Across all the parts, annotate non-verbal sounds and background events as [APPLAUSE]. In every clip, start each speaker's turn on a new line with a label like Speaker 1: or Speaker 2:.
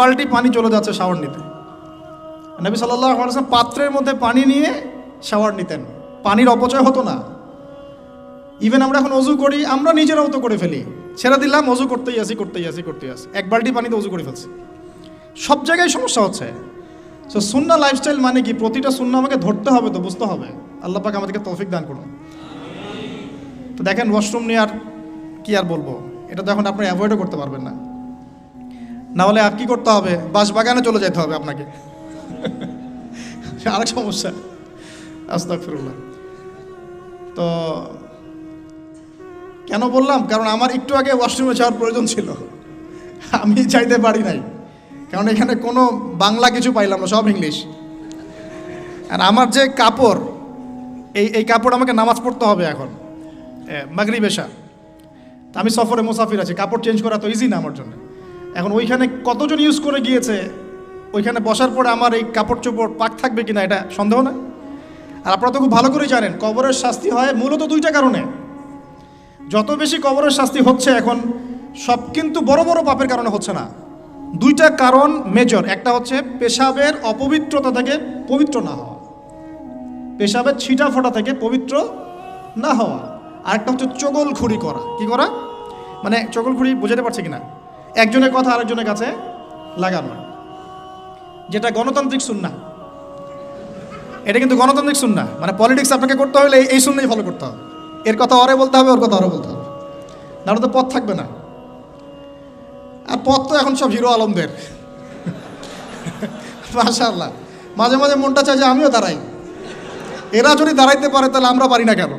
Speaker 1: বালটি পানি চলে যাচ্ছে শাওয়ার নিতে। নবী সাল্লাহ পাত্রের মধ্যে পানি নিয়ে শাওয়ার নিতেন। পানির অপচয় হতো না। ইভেন আমরা এখন অজু করি, আমরা নিজেরাও তো করে ফেলি। ছেড়ে দিলাম, অজু করতেই আসি করতেই আসি করতেই আসি এক বালটি পানিতে অজু করে ফেলছি। সব জায়গায় সমস্যা হচ্ছে। সো সুন্না লাইফস্টাইল মানে কি? প্রতিটা সুন্না আমাকে ধরতে হবে তো বুঝতে হবে। আল্লাহ পাক আমাদেরকে তৌফিক দান করুন। তো দেখেন ওয়াশরুম নিয়ে আর কি আর বলব? এটা তো এখন আপনি অ্যাভয়েডও করতে পারবেন না। না হলে আর কি করতে হবে? বাস বাগানে চলে যেতে হবে আপনাকে। আরেক সমস্যা। আস্তাগফিরুল্লাহ। তো কেন বললাম? কারণ আমার একটু আগে ওয়াশরুমে যাওয়ার প্রয়োজন ছিল। আমি চাইতে পারি নাই। কারণ এখানে কোনো বাংলা কিছু পাইলাম না, সব ইংলিশ। আর আমার যে কাপড়, এই এই কাপড় আমাকে নামাজ পড়তে হবে এখন। মাগরি বেশা তা আমি সফরে মুসাফির আছি। কাপড় চেঞ্জ করা তো ইজি না আমার জন্য। এখন ওইখানে কতজন ইউজ করে গিয়েছে? ওইখানে বসার পরে আমার এই কাপড় চোপড় পাক থাকবে কিনা এটা সন্দেহ না। আর আপনারা তো খুব ভালো করেই জানেন, কবরের শাস্তি হয় মূলত দুইটা কারণে। যত বেশি কবরের শাস্তি হচ্ছে এখন, সব কিন্তু বড় বড় পাপের কারণে হচ্ছে না। দুইটা কারণ মেজর একটা হচ্ছে পেশাবের অপবিত্রতা থেকে পবিত্র না হওয়া। পেশাবের ছিটা ফোটা থেকে পবিত্র না হওয়া। আরেকটা হচ্ছে চগলখুরি করা। কি করা? মানে চগলখুরি বোঝাতে পারছে কিনা? একজনের কথা আরেকজনের কাছে লাগানো। যেটা গণতান্ত্রিক সুন্না। এটা কিন্তু গণতান্ত্রিক সুন্না। মানে পলিটিক্স আপনাকে করতে হলে এই- সুন্নাই ফলো করতে হবে। এর কথা অরে বলতে হবে, ওর কথা অরে বলতে হবে। নাহলে তো পথ থাকবে না। আর পথ তো এখন সব হিরো আলমদের। [LAUGHS] মাশাআল্লাহ। মাঝে মাঝে মনটা চায় যে আমিও দাঁড়াই। এরা যদি দাঁড়াইতে পারে তাহলে আমরা পারি না কেন?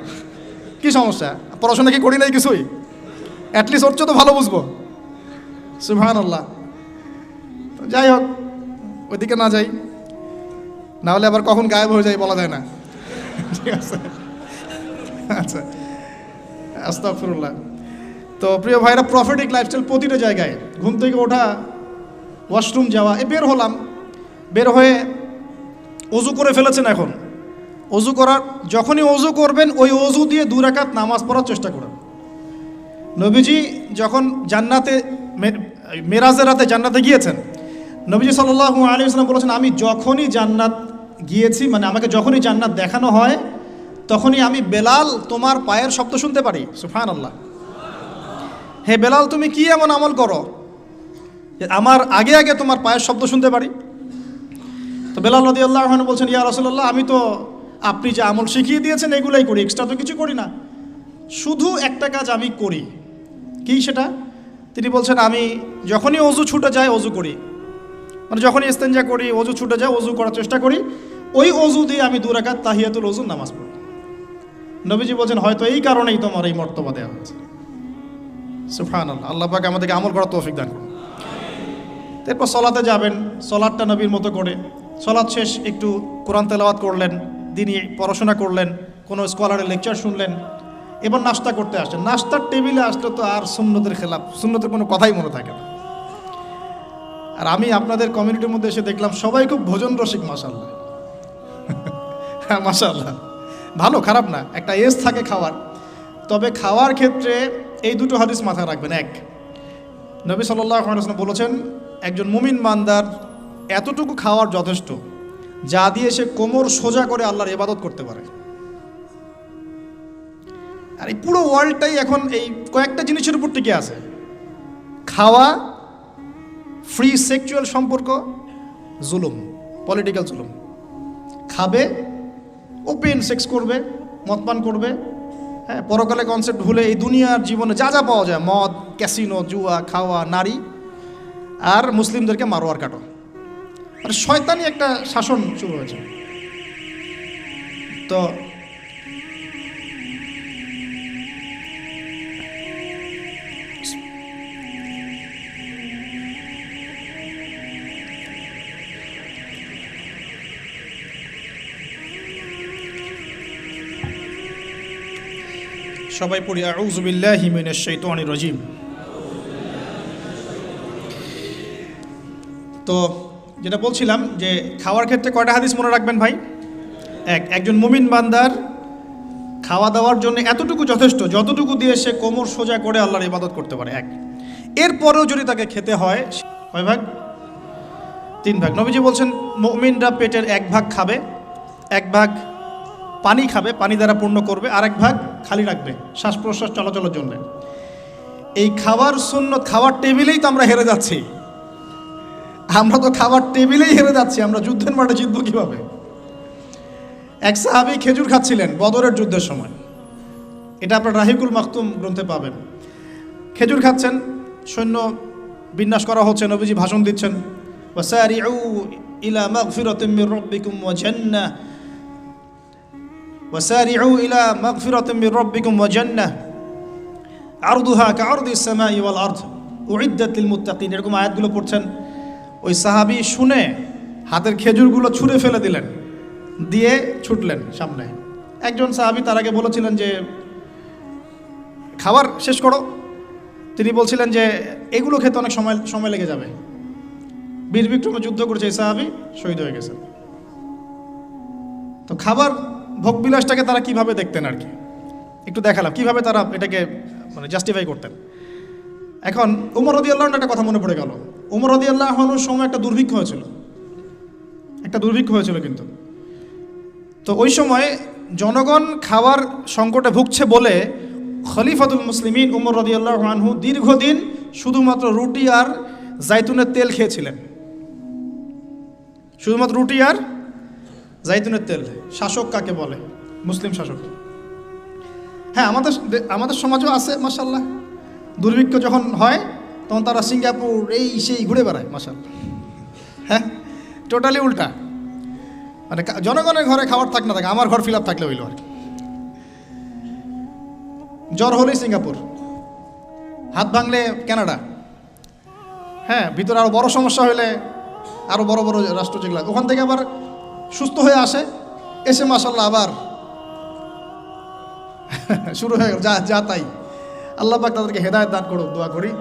Speaker 1: কি সমস্যা? পড়াশোনা কি করি নাই কিছুই? অ্যাটলিস্ট ওর তো ভালো বুঝব। সুহান আল্লাহ যাই হোক ওইদিকে না যাই না হলে আবার কখন গায়েব হয়ে যায় বলা যায় না। ঠিক আছে? আচ্ছা আস্তাফিরুল্লাহ তো প্রিয় ভাইরা প্রফিটিক লাইফস্টাইল প্রতিটা জায়গায়, ঘুম থেকে ওঠা ওয়াশরুম যাওয়া, এ বের হলাম, বের হয়ে অজু করে ফেলেছেন এখন। অজু করার, যখনই অজু করবেন, ওই অজু দিয়ে দু রাকাত নামাজ পড়ার চেষ্টা করেন। নবীজি যখন জান্নাতে মেরাজের রাতে জান্নাতে গিয়েছেন। নবীজি সাল্লাল্লাহু আলী ইসলাম বলেছেন, আমি যখনই জান্নাত গিয়েছি মানে আমাকে যখনই জান্নাত দেখানো হয়, তখনই আমি বেলাল তোমার পায়ের শব্দ শুনতে পারি। সুফান আল্লাহ হে বেলাল, তুমি কি এমন আমল করো আমার আগে আগে তোমার পায়ের শব্দ শুনতে পারি? তো বেলাল রদি আল্লাহ বলছেন, ইয়া রসল্লাহ আমি তো আপনি যে আমল শিখিয়ে দিয়েছেন, এগুলাই করি এক্সট্রা তো কিছু করি না। শুধু একটা কাজ আমি করি। কি সেটা? তিনি বলছেন, আমি যখনই অজু ছুটে যায়, অজু করি। মানে যখনই ইস্তেঞ্জা করি, অজু ছুটে যায়, অজু করার চেষ্টা করি। ওই অজু দিয়ে আমি দুরাকাত তাহিয়াতুল অজু নামাজ পড়ি। নবীজি বলছেন, হয়তো এই কারণেই তোমার এই মর্তবা দেওয়া হয়েছে। সুফান আল্লাহ পাকে আমাদেরকে আমল করার তৌফিক দান তারপর সলাতে যাবেন, সলাদটা নবীর মতো করে। সলাদ শেষ, একটু কোরআন তেলাওয়াত করলেন, দিনই পড়াশোনা করলেন, কোনো স্কলারের লেকচার শুনলেন এবার নাস্তা করতে আসেন নাস্তার টেবিলে আসলে তো আর সুন্নতের খেলাফ সুন্নতের কোনো কথাই মনে থাকে না। আর আমি আপনাদের কমিউনিটির মধ্যে এসে দেখলাম সবাই খুব ভোজন রসিক মাসাল্লাহ হ্যাঁ মাসাল্লাহ ভালো, খারাপ না, একটা এজ থাকে খাওয়ার। তবে খাওয়ার ক্ষেত্রে এই দুটো হাদিস মাথায় রাখবেন। এক, নবী সাল্লাহ বলেছেন, একজন মুমিন মান্দার এতটুকু খাওয়ার যথেষ্ট, যা দিয়ে সে কোমর সোজা করে আল্লাহর ইবাদত করতে পারে। আর এই পুরো ওয়ার্ল্ডটাই এখন এই কয়েকটা জিনিসের উপর টিকে আছে। খাওয়া ফ্রি সেক্সুয়াল সম্পর্ক, জুলুম পলিটিক্যাল জুলুম। খাবে ওপেন সেক্স করবে মদপান করবে হ্যাঁ পরকালে কনসেপ্ট ভুলে এই দুনিয়ার জীবনে যা যা পাওয়া যায়, মদ ক্যাসিনো জুয়া, খাওয়া, নারী, আর মুসলিমদেরকে মারোয়ার কাটো। মানে শয়তানি একটা শাসন শুরু হয়েছে। তো সবাই পড়ি আউজুবিল্লাহি মিনাশ শাইতানির রাজিম। তো যেটা বলছিলাম যে খাওয়ার ক্ষেত্রে কয়টা হাদিস মনে রাখবেন ভাই? এক, একজন মুমিন বান্দার খাওয়া দাওয়ার জন্য এতটুকু যথেষ্ট যতটুকু দিয়ে সে কোমর সোজা করে আল্লাহর ইবাদত করতে পারে। এক, এরপরেও যদি তাকে খেতে হয়, কয় ভাগ? তিন ভাগ। নবীজি বলছেন, মুমিনরা পেটের এক ভাগ খাবে, এক ভাগ পানি খাবে, পানি দ্বারা পূর্ণ করবে আর এক ভাগ খালি রাখবে শ্বাস প্রশ্বাস চলাচলের জন্য। এই খাবার শূন্য খাওয়ার টেবিলেই তো আমরা হেরে যাচ্ছি। আমরা তো খাবার টেবিলেই হেরে যাচ্ছি, আমরা যুদ্ধের মাঠে জিতবো কীভাবে? এক সাহাবি খেজুর খাচ্ছিলেন বদরের যুদ্ধের সময়। এটা আপনার রাহিকুল মাকতুম গ্রন্থে পাবেন। খেজুর খাচ্ছেন, সৈন্য বিন্যাস করা হচ্ছে, নবীজি ভাষণ দিচ্ছেন। ইলা মাগফিরাতিম মির রাব্বিকুম ওয়া জান্নাহ। মির রাব্বিকুম ওয়া জান্নাহ আরদুহা কাআরদিস সামাই ওয়াল আরদ উইদ্দাত লিল মুত্তাকিন এরকম আয়াতগুলো পড়ছেন। ওই সাহাবী শুনে হাতের খেজুরগুলো ছুঁড়ে ফেলে দিলেন। দিয়ে ছুটলেন সামনে। একজন সাহাবী তার আগে বলেছিলেন যে, খাবার শেষ করো। তিনি বলছিলেন যে, এগুলো খেতে অনেক সময় সময় লেগে যাবে। বীর বিক্রমে যুদ্ধ করেছে এই সাহাবি, শহীদ হয়ে গেছেন। তো খাবার ভোগবিলাসটাকে তারা কীভাবে দেখতেন আর কি? একটু দেখালাম, কীভাবে তারা এটাকে মানে জাস্টিফাই করতেন? এখন উমর রদি আল্লাহর একটা কথা মনে পড়ে গেল। উমর রদি আল্লাহনুর সময় একটা দুর্ভিক্ষ হয়েছিল। একটা দুর্ভিক্ষ হয়েছিল কিন্তু। তো ওই সময় জনগণ খাওয়ার সংকটে ভুগছে বলে খলিফাতুল মুসলিমিন উমর রদিয়াল্লাহ আনহু দীর্ঘদিন শুধুমাত্র রুটি আর জাইতুনের তেল খেয়েছিলেন। শুধুমাত্র রুটি আর জাইতুনের তেল, শাসক কাকে বলে? মুসলিম শাসক। হ্যাঁ আমাদের আমাদের সমাজও আছে মাসাল্লাহ দুর্ভিক্ষ যখন হয়, তখন তারা সিঙ্গাপুর, এই সেই ঘুরে বেড়ায় মাসাল্লাহ হ্যাঁ টোটালি উল্টা। মানে জনগণের ঘরে খাবার থাক না থাকে, আমার ঘর ফিল আপ থাকলে হইল আর। জ্বর হলেই সিঙ্গাপুর। হাত ভাঙলে কানাডা। হ্যাঁ ভিতরে আরও বড় সমস্যা হলে আরও বড় বড় রাষ্ট্র যেগুলো, ওখান থেকে আবার সুস্থ হয়ে আসে, এসে মাসাল্লাহ আবার [LAUGHS] শুরু হয়ে যা যা তাই। আল্লাহ পাক তাদেরকে হেদায়ত দান করুক, দোয়া করি।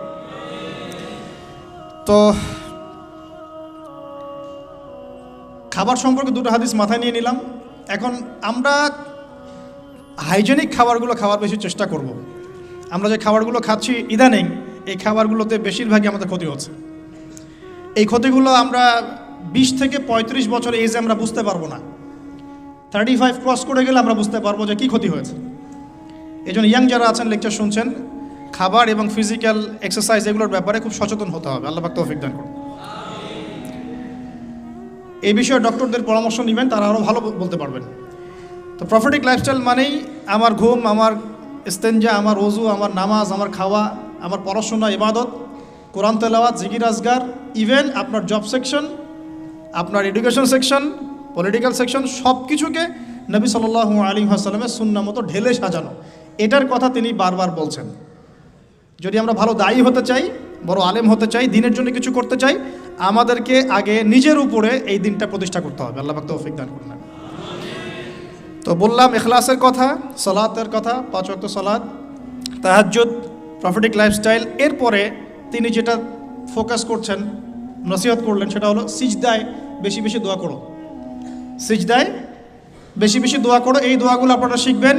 Speaker 1: তো খাবার সম্পর্কে দুটো হাদিস মাথায় নিয়ে নিলাম। এখন আমরা হাইজেনিক খাবারগুলো খাওয়ার বেশি চেষ্টা করব। আমরা যে খাবারগুলো খাচ্ছি ইদানিং, এই খাবারগুলোতে বেশিরভাগই আমাদের ক্ষতি হচ্ছে। এই ক্ষতিগুলো আমরা বিশ থেকে পঁয়ত্রিশ বছর এজে আমরা বুঝতে পারব না। থার্টি ফাইভ ক্রস করে গেলে আমরা বুঝতে পারব যে কী ক্ষতি হয়েছে। এই জন্য ইয়াং যারা আছেন লেকচার শুনছেন, খাবার এবং ফিজিক্যাল এক্সারসাইজ এগুলোর ব্যাপারে খুব সচেতন হতে হবে। আল্লাহ তৌফিক দান করুন। এই বিষয়ে ডক্টরদের পরামর্শ নেবেন, তারা আরও ভালো বলতে পারবেন। তো প্রফিটিক লাইফস্টাইল মানেই আমার ঘুম, আমার ইস্তেঞ্জা, আমার ওজু আমার নামাজ, আমার খাওয়া, আমার পড়াশোনা, ইবাদত, কোরআন তেলাওয়াত, জিকির, আজগার ইভেন আপনার জব সেকশন আপনার এডুকেশন সেকশন পলিটিক্যাল সেকশন সব কিছুকে নবী সাল্লাল্লাহু আলী আসাল্লামের সুন্না মতো ঢেলে সাজানো। এটার কথা তিনি বারবার বলছেন। যদি আমরা ভালো দায়ী হতে চাই, বড় আলেম হতে চাই, দিনের জন্য কিছু করতে চাই, আমাদেরকে আগে নিজের উপরে এই দিনটা প্রতিষ্ঠা করতে হবে। আল্লাহ তৌফিক দান করুন। তো বললাম, এখলাসের কথা, সলাতের কথা, পাঁচ ওয়াক্ত সলাদ তাহাজ্জুদ প্রফিটিক লাইফস্টাইল এরপরে তিনি যেটা ফোকাস করছেন নসিহত করলেন, সেটা হলো সিজদায় বেশি বেশি দোয়া করো। সিজদায় বেশি বেশি দোয়া করো, এই দোয়াগুলো আপনারা শিখবেন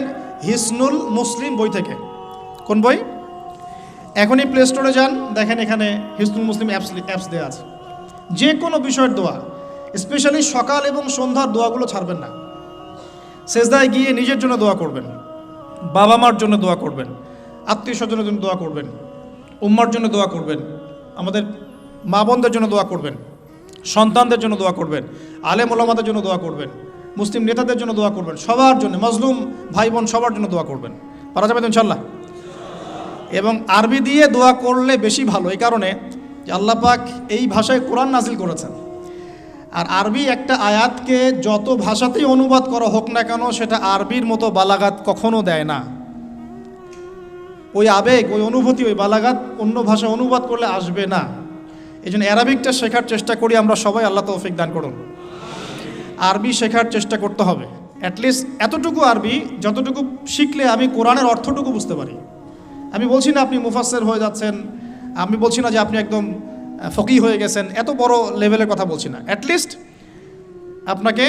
Speaker 1: হিসনুল মুসলিম বই থেকে। কোন বই? এখনই প্লে স্টোরে যান, দেখেন এখানে হিসনুল মুসলিম অ্যাপস অ্যাপস দেওয়া আছে। যে কোনো বিষয়ের দোয়া স্পেশালি সকাল এবং সন্ধ্যার দোয়াগুলো ছাড়বেন না। সেজদায় গিয়ে নিজের জন্য দোয়া করবেন, বাবা মার জন্য দোয়া করবেন, আত্মীয় স্বজনের জন্য দোয়া করবেন, উম্মার জন্য দোয়া করবেন। আমাদের মা বোনদের জন্য দোয়া করবেন, সন্তানদের জন্য দোয়া করবেন, আলেম ওলামাদের জন্য দোয়া করবেন, মুসলিম নেতাদের জন্য দোয়া করবেন, সবার জন্য, মজলুম ভাই বোন সবার জন্য দোয়া করবেন। পারা যাবে তো ইনশাল্লাহ এবং আরবি দিয়ে দোয়া করলে বেশি ভালো, এই কারণে যে আল্লাহ পাক এই ভাষায় কোরআন নাজিল করেছেন। আর আরবি একটা আয়াতকে যত ভাষাতেই অনুবাদ করা হোক না কেন, সেটা আরবির মতো বালাগাত কখনো দেয় না। ওই আবেগ, ওই অনুভূতি, ওই বালাগাত অন্য ভাষা অনুবাদ করলে আসবে না। এই জন্য অ্যারাবিকটা শেখার চেষ্টা করি আমরা সবাই, আল্লাহ তৌফিক দান করুন। আরবি শেখার চেষ্টা করতে হবে। অ্যাটলিস্ট এতটুকু আরবি, যতটুকু শিখলে আমি কোরআনের অর্থটুকু বুঝতে পারি। আমি বলছি না আপনি মুফাসের হয়ে যাচ্ছেন, আমি বলছি না যে আপনি একদম ফকি হয়ে গেছেন, এত বড় লেভেলের কথা বলছি না। অ্যাটলিস্ট আপনাকে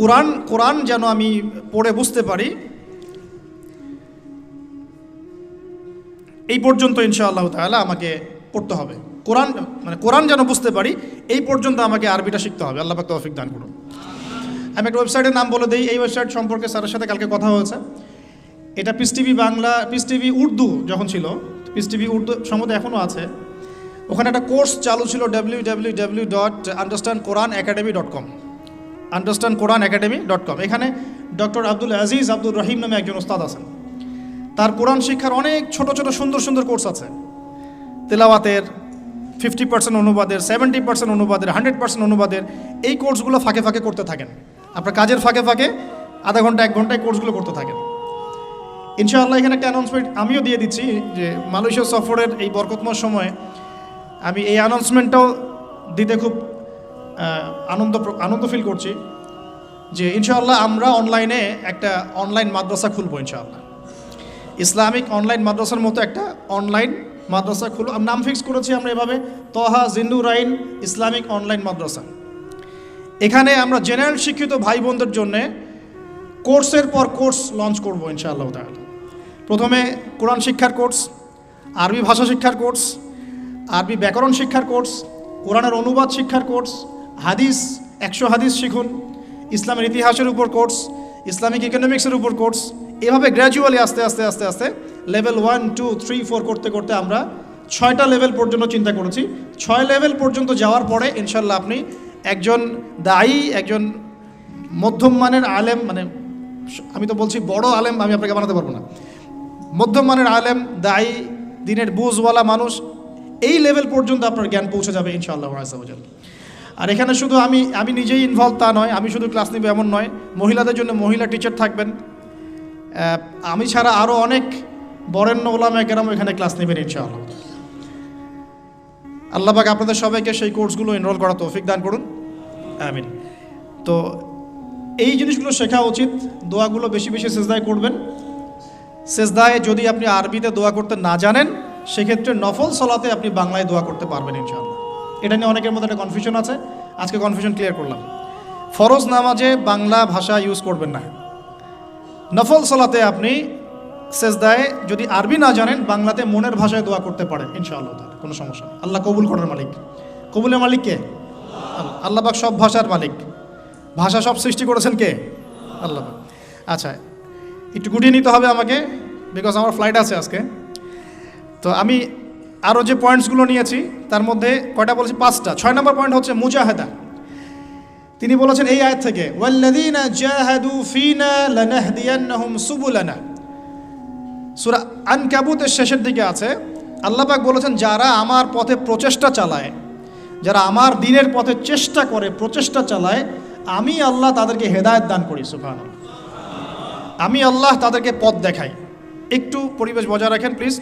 Speaker 1: কোরআন কোরআন যেন আমি পড়ে বুঝতে পারি। এই পর্যন্ত ইনশাআল্লাহ তাহলে আমাকে পড়তে হবে। কোরআন মানে কোরআন যেন বুঝতে পারি, এই পর্যন্ত আমাকে আরবিটা শিখতে হবে। আল্লাহ পাক তৌফিক দান করুন। আমি একটা ওয়েবসাইটের নাম বলে দিই। এই ওয়েবসাইট সম্পর্কে স্যারের সাথে কালকে কথা হয়েছে। এটা peace TV Bangla peace TV Urdu যখন ছিল পিস টিভি উর্দু সম্ভবত এখনও আছে। ওখানে একটা কোর্স চালু ছিল W W W dot understand Quran academy dot com understand Quran academy dot com এখানে ডক্টর আব্দুল আজিজ আব্দুল রহিম নামে একজন ওস্তাদ আছেন। তার কোরআন শিক্ষার অনেক ছোট ছোট, সুন্দর সুন্দর কোর্স আছে। তেলাওয়াতের ফিফটি পার্সেন্ট অনুবাদের সেভেন্টি পার্সেন্ট অনুবাদের হান্ড্রেড পার্সেন্ট অনুবাদের এই কোর্সগুলো ফাঁকে ফাঁকে করতে থাকেন। আপনার কাজের ফাঁকে ফাঁকে আধা ঘণ্টা, এক ঘন্টায় কোর্সগুলো করতে থাকেন। ইনশাআল্লাহ এখানে একটা অ্যানাউন্সমেন্ট আমিও দিয়ে দিচ্ছি যে মালয়েশিয়া সফরের এই বরকতময় সময়ে আমি এই অ্যানাউন্সমেন্টটাও দিতে খুব আনন্দ আনন্দ ফিল করছি যে ইনশাআল্লাহ আমরা অনলাইনে একটা অনলাইন মাদ্রাসা খুলবো ইনশাআল্লাহ। ইসলামিক অনলাইন মাদ্রাসার মতো একটা অনলাইন মাদ্রাসা আমি নাম ফিক্স করেছি আমরা এভাবে। Taha Zinnurain Islamic online Madrasa. এখানে আমরা জেনারেল শিক্ষিত ভাই বোনদের জন্যে কোর্সের পর কোর্স লঞ্চ করব ইনশাআল্লাহ তাহলে প্রথমে কোরআন শিক্ষার কোর্স আরবি ভাষা শিক্ষার কোর্স আরবি ব্যাকরণ শিক্ষার কোর্স কোরআনের অনুবাদ শিক্ষার কোর্স হাদিস, একশো হাদিস শিখুন, ইসলামের ইতিহাসের উপর কোর্স ইসলামিক ইকোনমিক্সের উপর কোর্স এভাবে গ্র্যাজুয়ালি আস্তে আস্তে আস্তে আস্তে level one two three four করতে করতে আমরা ছয়টা লেভেল পর্যন্ত চিন্তা করেছি। ছয় লেভেল পর্যন্ত যাওয়ার পরে ইনশাল্লাহ আপনি একজন দায়ী, একজন মধ্যম মানের আলেম মানে আমি তো বলছি বড় আলেম, আমি আপনাকে বানাতে পারব না। মধ্যম মানের আলেম, দায়ী, দিনের বুঝওয়ালা মানুষ, এই লেভেল পর্যন্ত আপনার জ্ঞান পৌঁছে যাবে ইনশাআল্লাহ আজাল আর এখানে শুধু আমি আমি নিজেই ইনভলভ তা নয়, আমি শুধু ক্লাস নিব এমন নয়, মহিলাদের জন্য মহিলা টিচার থাকবেন। আমি ছাড়া আরও অনেক বরেণ্য ওলামা কেরাম এখানে ক্লাস নেবেন ইনশাআল্লাহ। আল্লাহ পাক আপনাদের সবাইকে সেই কোর্সগুলো এনরোল করা তৌফিক দান করুন। আমিন। তো এই জিনিসগুলো শেখা উচিত। দোয়াগুলো বেশি বেশি সেজদায় করবেন। সেজদায় যদি আপনি আরবিতে দোয়া করতে না জানেন, সেক্ষেত্রে নফল সলাতে আপনি বাংলায় দোয়া করতে পারবেন ইনশাআল্লাহ। এটা নিয়ে অনেকের মধ্যে একটা কনফিউশন আছে। আজকে কনফিউশন ক্লিয়ার করলাম। ফরজ নামাজে বাংলা ভাষা ইউজ করবেন না। নফল সলাতে আপনি সেজদায় যদি আরবি না জানেন, বাংলাতে মনের ভাষায় দোয়া করতে পারেন, ইনশাআল্লাহ কোনো সমস্যা। আল্লাহ কবুল করার মালিক। কবুলের মালিক কে? আল্লাহ। আল্লাহ সব ভাষার মালিক। ভাষা সব সৃষ্টি করেছেন কে? আল্লাহ আচ্ছা একটু গুটিয়ে নিতে হবে আমাকে বিকজ আমার ফ্লাইট আছে আজকে। তো আমি আরও যে পয়েন্টসগুলো নিয়েছি, তার মধ্যে কয়টা বলেছি? পাঁচটা। ছয় নম্বর পয়েন্ট হচ্ছে মুজাহেদা। তিনি বলেছেন এই আয়াত থেকে সূরা আনকাবুতের শেষের দিকে আছে, আল্লাহ পাক বলেছেন, যারা আমার পথে প্রচেষ্টা চালায়, যারা আমার দিনের পথে চেষ্টা করে প্রচেষ্টা চালায়, আমি আল্লাহ তাদেরকে হেদায়েত দান করি, সুবহানাল্লাহ। আমি আল্লাহ তাদেরকে পথ দেখাই। একটু পরিবেশ বজায় রাখেন প্লিজ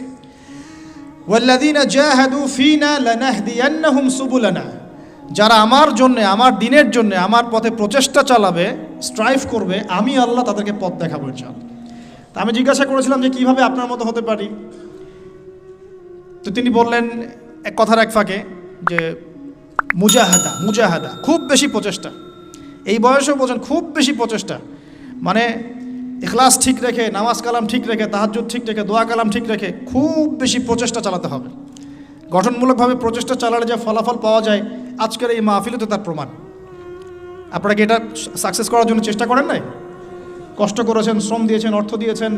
Speaker 1: যারা আমার জন্য, আমার দিনের জন্য, আমার পথে প্রচেষ্টা চালাবে স্ট্রাইভ করবে, আমি আল্লাহ তাদেরকে পথ দেখাবো, ইনশাআল্লাহ। তা আমি জিজ্ঞাসা করেছিলাম যে কীভাবে আপনার মতো হতে পারি। তো তিনি বললেন, এক কথার এক ফাঁকে, যে মুজাহাদা মুজাহাদা, খুব বেশি প্রচেষ্টা। এই বয়সেও বোঝেন, খুব বেশি প্রচেষ্টা। মানে এখলাস ঠিক রেখে, নামাজ কালাম ঠিক রেখে, তাহাজ্জুদ ঠিক রেখে, দোয়া কালাম ঠিক রেখে, খুব বেশি প্রচেষ্টা চালাতে হবে। গঠনমূলকভাবে প্রচেষ্টা চালালে যে ফলাফল পাওয়া যায়, আজকের এই মাহফিলে তো তার প্রমাণ। আপনারা কি এটা সাকসেস করার জন্য চেষ্টা করেন নাই? কষ্ট করেছেন শ্রম দিয়েছেন অর্থ দিয়েছেন।